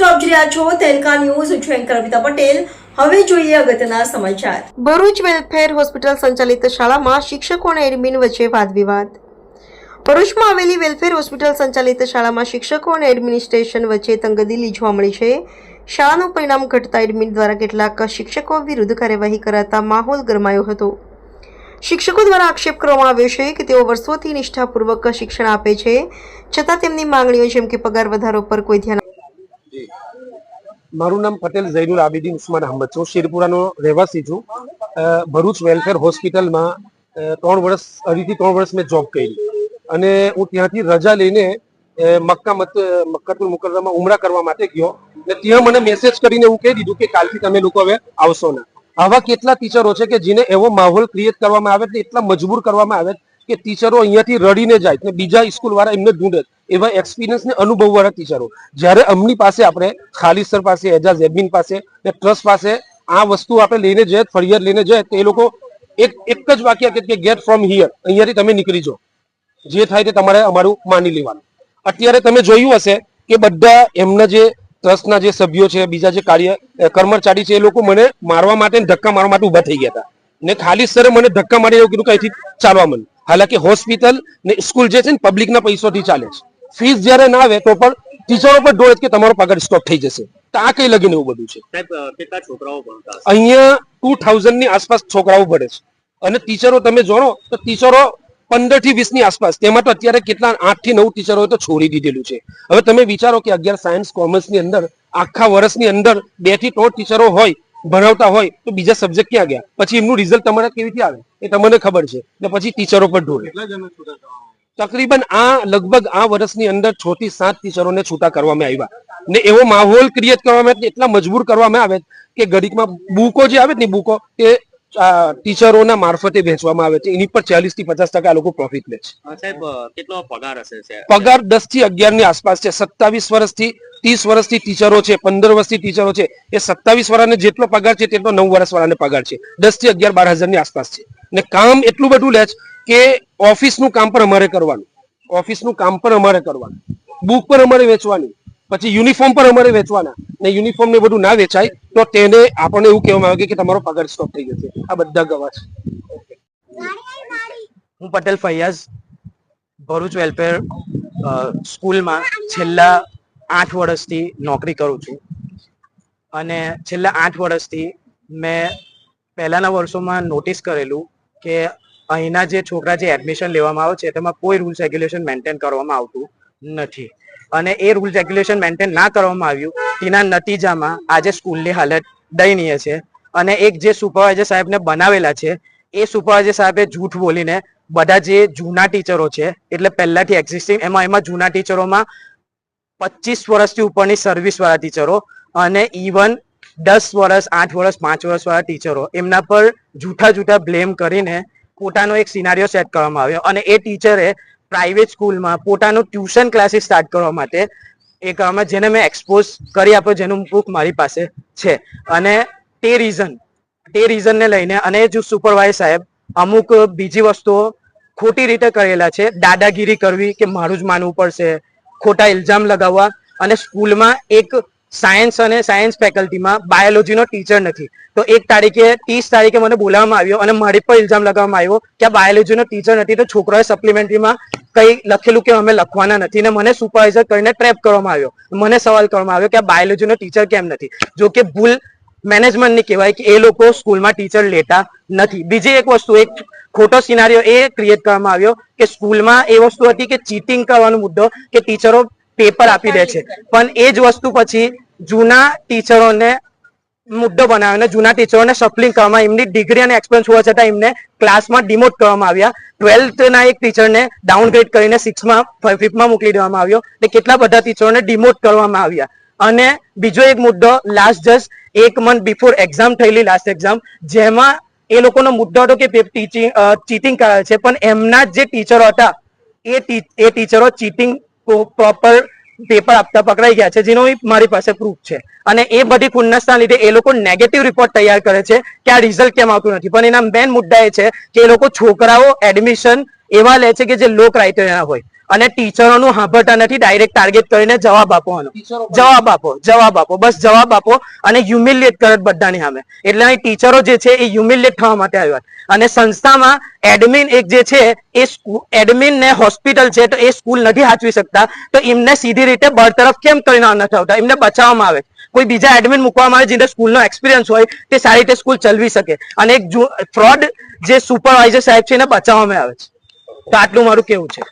મિત્રો આપ જોઈ રહ્યા છો તેલકા ન્યૂઝ છું એન્કર અમિતા પટેલ. હવે જોઈએ અગત્યના સમાચાર. ભરૂચ વેલફેર હોસ્પિટલ સંચાલિત શાળામાં શિક્ષકો અને એડમિન વચ્ચે વાદવિવાદ. ભરૂચમાં આવેલી વેલફેર હોસ્પિટલ સંચાલિત શાળામાં શિક્ષકો અને એડમિનિસ્ટ્રેશન વચ્ચે તંગદિલી જોવા મળી છે. શાળાનું પરિણામ ઘટતા એડમિન દ્વારા કેટલાક શિક્ષકો વિરુદ્ધ કાર્યવાહી કરાતા માહોલ ગરમાયો હતો. શિક્ષકો દ્વારા આક્ષેપ કરવામાં આવ્યો છે કે તેઓ વર્ષોથી નિષ્ઠાપૂર્વક શિક્ષણ આપે છે, છતાં તેમની માંગણીઓ જેમ કે પગાર વધારો પર કોઈ ધ્યાન મારું નામ પટેલ ઝૈનુલ આબિદીન ઉસ્માન અહમદ છું. શેરપુરાનો રહેવાસી છું. ભરૂચ વેલફેર હોસ્પિટલમાં ત્રણ વર્ષ, અઢીથી ત્રણ વર્ષ મેં જોબ કરી. અને હું ત્યાંથી રજા લઈને મક્કા મત મક્કતુલ મુકરરમાં ઉમરા કરવા માટે ગયો. ને ત્યાં મને મેસેજ કરીને એવું કહી દીધું કે કાલથી તમે લોકો હવે આવશો ના. આવા કેટલા ટીચરો છે કે જેને એવો માહોલ ક્રિએટ કરવામાં આવે ને એટલા મજબૂર કરવામાં આવે કે ટીચરો અહીંયાથી રડીને જાય ને બીજા સ્કૂલ વાળા એમને ઢૂંઢે. એવા એક્સપિરિયન્સ ને અનુભવ વાળા ટીચરો જ્યારે અમની પાસે આપણે ખાલી સર પાસે એજાઝ એડમિન પાસે ને ટ્રસ્ટ પાસે આ વસ્તુ આપણે લઈને જઈએ, ફરિયાદ લઈને જઈએ, તો એ લોકો એક એક જ વાક્ય કે ગેટ ફ્રોમ હિયર અહીંયાથી તમે નીકળી જાઓ. જે થાય તે તમારે અમારું માની લેવાનું. અત્યારે તમે જોયું હશે કે બધા એમના જે ટ્રસ્ટના જે સભ્યો છે, બીજા જે કાર્ય કર્મચારી છે, એ લોકો મને મારવા માટે ધક્કા મારવા માટે ઊભા થઈ ગયા હતા. ને ખાલી સરે મને ધક્કા મારી એવું કીધું કે ચાલવા મને. હાલાકી હોસ્પિટલ ને સ્કૂલ જે છે ને પબ્લિકના પૈસાથી ચાલે છે. ફીસ જ્યારે ના આવે તો પણ ટીચરો પર ડોળે કે તમારો પગાર સ્ટોપ થઈ જશે. તો આ કઈ લગીને એવું બધું છે. કેટલા છોકરાઓ ભણતા અહીંયા ટુ થાઉઝન્ડની આસપાસ છોકરાઓ ભણે છે. અને ટીચરો તમે જોડો તો ટીચરો પંદરથી વીસની આસપાસ. તેમાં તો અત્યારે કેટલા આઠથી નવ ટીચરો તો છોડી દીધેલું છે. હવે તમે વિચારો કે અગિયાર સાયન્સ કોમર્સની અંદર આખા વર્ષની અંદર બેથી ત્રણ ટીચરો હોય ભણાવતા હોય તો બીજા સબ્જેક્ટ ક્યાં ગયા? પછી એમનું રિઝલ્ટ તમારે કેવી રીતે આવે? એ તમને ખબર છે. ને પછી ટીચરો પર ઢોળે તકરીબન આ લગભગ આ વર્ષની અંદર છ થી સાત ટીચરોને છૂટા કરવામાં આવ્યા. ને એવો માહોલ ક્રિએટ કરવામાં એટલા મજબૂર કરવામાં આવે કે ગરીબમાં બુકો જે આવે ને બુકો એ ટીચરોના મારફતે વેચવામાં આવે છે. એની પર ચાલીસથી પચાસ ટકા લોકો પ્રોફિટ લે છે. સાહેબ કેટલો પગાર હશે પગાર દસથી અગિયારની આસપાસ છે. સત્તાવીસ વર્ષથી ત્રીસ વર્ષથી ટીચરો છે પંદર વર્ષથી ટીચરો છે. એ સત્તાવીસ વાળાને જેટલો પગાર છે તેટલો નવ વર્ષ વાળાને પગાર છે. દસથી અગિયાર બાર હજારની આસપાસ છે. ને કામ એટલું બધું લે છે કે ઓફિસનું કામ પણ અમારે કરવાનું. ઓફિસનું કામ પણ અમારે કરવાનું. બુક પર અમારે વેચવાની. પછી યુનિફોર્મ પણ અમારે વેચવાના. ને યુનિફોર્મ ને બધું ના વેચાય, તો તેને આપણને એવું કહેવામાં આવે કે તમારો પગાર સ્ટોપ થઈ જશે. આ બધા ગવા છે હું પટેલ ફૈયાઝ, ભરૂચ વેલફેર સ્કૂલમાં છેલ્લા આઠ વર્ષથી નોકરી કરું છું. અને છેલ્લા આઠ વર્ષથી મેં પહેલાના વર્ષોમાં નોટિસ કરેલું કે અહીંના જે છોકરા જે એડમિશન લેવામાં આવે છે, તેમાં કોઈ રૂલ્સ રેગ્યુલેશન મેન્ટેન કરવામાં આવતું નથી. અને એ રૂલ રેગ્યુલેશન મેન્ટેન ના કરવામાં આવ્યું, તેના નતીજામાં આજે સ્કૂલની હાલત દયનીય છે. અને એક જે સુપરવાઇઝર સાહેબને બનાવેલા છે, એ સુપરવાઇઝર સાહેબે જૂઠ બોલીને બધા જે જૂના ટીચરો છે, એટલે પહેલાથી એક્ઝિસ્ટિંગ એમાં એમાં જૂના ટીચરોમાં પચીસ વર્ષથી ઉપરની સર્વિસવાળા ટીચરો અને ઇવન દસ વર્ષ, આઠ વર્ષ, પાંચ વર્ષવાળા ટીચરો, એમના પર જૂઠા જૂઠા બ્લેમ કરીને પોતાનો એક સિનારીઓ સેટ કરવામાં આવ્યો. અને એ ટીચરે પ્રાઇવેટ સ્કૂલમાં પોતાનું ટ્યુશન ક્લાસીસ સ્ટાર્ટ કરવા માટે એ કરવામાં જેને મેં એક્સપોઝ કરી આપ્યો, જેનું બુક મારી પાસે છે. અને તે રીઝન તે રીઝનને લઈને અને જો સુપરવાઇઝ સાહેબ અમુક બીજી વસ્તુઓ ખોટી રીતે કરેલા છે, દાદાગીરી કરવી કે મારું જ માનવું પડશે, ખોટા ઇલ્ઝામ લગાવવા અને સ્કૂલમાં એક સાયન્સ અને સાયન્સ ફેકલ્ટીમાં બાયોલોજીનો ટીચર નથી. તો એક તારીખે, ત્રીસ તારીખે મને બોલાવવામાં આવ્યો અને મારી પર ઇલ્ઝામ લગાવવામાં આવ્યો કે આ બાયોલોજીનો ટીચર નથી. તો છોકરાએ સપ્લિમેન્ટરીમાં કઈ લખેલું કે અમે લખવાના નથી ને મને સુપરવાઇઝર કરીને ટ્રેપ કરવામાં આવ્યો. મને સવાલ કરવામાં આવ્યો કે આ બાયોલોજીનો ટીચર કેમ નથી? જો કે ભૂલ મેનેજમેન્ટની કહેવાય કે એ લોકો સ્કૂલમાં ટીચર લેતા નથી. બીજી એક વસ્તુ, એક ખોટો સિનારીઓ એ ક્રિએટ કરવામાં આવ્યો કે સ્કૂલમાં એ વસ્તુ હતી કે ચીટિંગ કરવાનો મુદ્દો કે ટીચરો પેપર આપી દે છે. પણ એ જ વસ્તુ પછી જૂના ટીચરોને મુદ્દો બનાવ્યો જૂના ટીચરોને સફલિંગ કરવામાં એમની ડિગ્રી અને એક્સપિરિયન્સ હોવા છતાં એમને ક્લાસમાં ડિમોટ કરવામાં આવ્યા. ટ્વેલ્થના એક ટીચરને ડાઉનગ્રેડ કરીને સિક્સમાં ફિફ્થમાં મોકલી દેવામાં આવ્યો એટલે કેટલા બધા ટીચરોને ડિમોટ કરવામાં આવ્યા. અને બીજો એક મુદ્દો લાસ્ટ જસ્ટ એક મંથ બિફોર એક્ઝામ થયેલી લાસ્ટ એક્ઝામ જેમાં એ લોકોનો મુદ્દો હતો કે ટીચિંગ ચીટિંગ કરાવે છે. પણ એમના જે ટીચરો હતા એ ટીચરો ચીટિંગ પ્રોપર પેપર આપતા પકડાઈ ગયા છે, જેનો મારી પાસે પ્રૂફ છે. અને એ બધી ખુન્નસના લીધે એ લોકો નેગેટિવ રિપોર્ટ તૈયાર કરે છે કે આ રિઝલ્ટ કેમ આવતું નથી. પણ એના મેન મુદ્દા એ છે કે એ લોકો છોકરાઓ એડમિશન એવા લે છે કે જે લો ક્રાઇટેરિયા હોય. અને ટીચરોનું હાંભળતા નથી ડાયરેક્ટ ટાર્ગેટ કરીને જવાબ આપવાનો જવાબ આપો જવાબ આપો બસ જવાબ આપો અને હ્યુમિલિયેટ કરે બધાની સામે. એટલે અહીં ટીચરો જે છે એ હ્યુમિલિયેટ થવા માટે આવ્યા અને સંસ્થામાં એડમિન એક જે છે એ એડમિન ને હોસ્પિટલ છે તો એ સ્કૂલ નથી હાચવી શકતા. તો એમને સીધી રીતે બરતરફ કેમ કરીને નથી આવતા એમને બચાવવામાં આવે કોઈ બીજા એડમિન મૂકવામાં આવે જેને સ્કૂલનો એક્સપિરિયન્સ હોય તે સારી રીતે સ્કૂલ ચલવી શકે. અને એક ફ્રોડ જે સુપરવાઇઝર સાહેબ છે એને બચાવવામાં આવે છે. તો આટલું મારું કેવું છે?